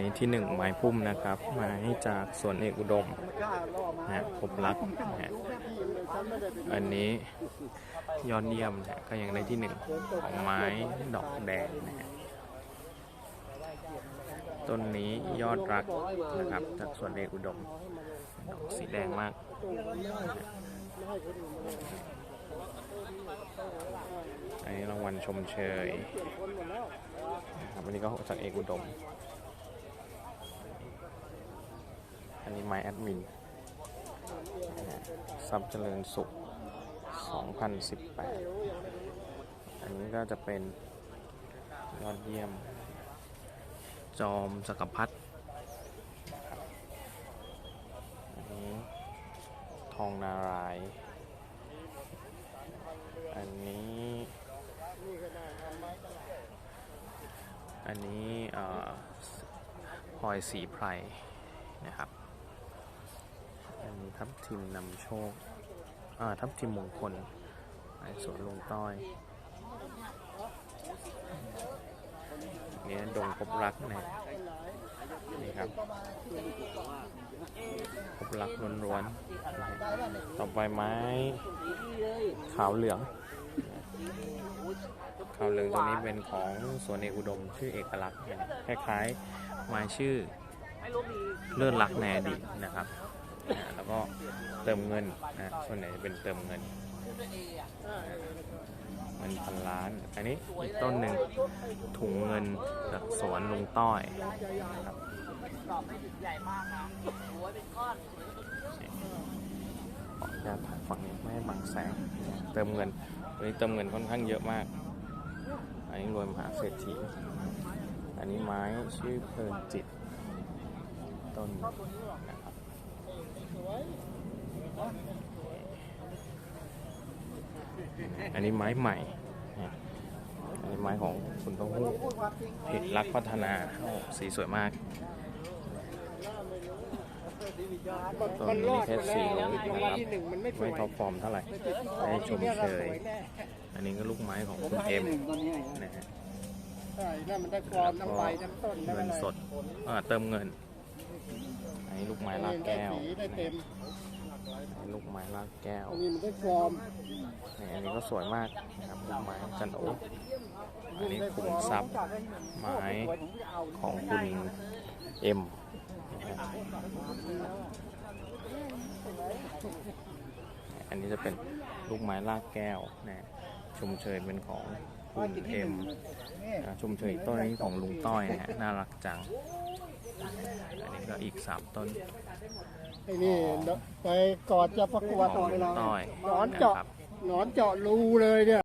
นี้ที่หนึ่งไม้พุ่มนะครับ ไม้จากสวนเอกอุดมนะฮะพบรักนะอันนี้ยอดเยี่ยมนะก็ยังได้ที่หนึ่งของไม้ดอกแดงนะต้นนี้ยอดรักนะครับจากสวนเอกอุดม ดอกสีแดงมากอันนี้รางวัลชมเชยนะครับอันนี้ก็จากเอกอุดม อันนี้ไม้แอดมินทรัพย์เจริญสุข 2018 อันนี้ก็จะเป็นยอดเยี่ยม จอมสกพัฒนะครับอันนี้ทองนารายณ์อันนี้อันนี้เอ่อพลอยสีไพรนะครับ ทับทิมนำโชคอ่าทับทิมมงคลไอสวนลงต้อยอันนี้ดงพบรักนะนี่ครับพบรักล้วนๆนะฮะต่อไปไม้ขาวเหลืองขาวเหลืองตัวนี้เป็นของสวนเอกอุดมชื่อเอกลักษณ์เนี่ยคล้ายๆไม้ชื่อเลื่อนลักษณ์ในดีนะครับ เติมเงินนะส่วนไหนจะเป็นเติมเงินเงินพันล้าน อันนี้อีกต้นหนึ่งถุงเงินจากสวนลุงต้อยครับขออนุญาตถ่ายฝั่งนี้ไม่ให้บังแสง เติมเงินวันนี้เติมเงินค่อนข้างเยอะมาก อันนี้รวยมหาเศรษฐี อันนี้ไม้ชื่อเพลินจิต ต้นนะครับ อันนี้ไม้ใหม่นะอันนี้ไม้ของคุณเต้าหู้เพจรักพัฒนาโอ้สีสวยมากต้นนี้แค่สีลงนะครับไม่ท็อปฟอร์มเท่าไหร่ได้ชมเชยอันนี้ก็ลูกไม้ของคุณเอ็มนะฮะใช่นั่นมันได้ฟอร์มน้ำใบน้ำต้นเงินสดอ่าเติมเงินอันนี้ลูกไม้ลากแก้วได้เต็มอันนี้ ลูกไม้ลากแก้วอันนี้มันได้ฟอร์มนี่อันนี้ก็สวยมากนะครับลูกไม้จันโอ๊อันนี้ขุมทรัพย์ไม้ของคุณเอ็มนะฮะอันนี้จะเป็นลูกไม้ลากแก้วนะชมเชยเป็นของคุณเอ็มอ่าชมเชยต้นนี้ของลุงต้อยนะฮะน่ารักจัง อันนี้ก็อีกสามต้น ไอ้นี่ไปก่อนจะประกวดของลุงต้อยหนอนนะเจาะครับหนอนเจาะรูเลยเนี่ย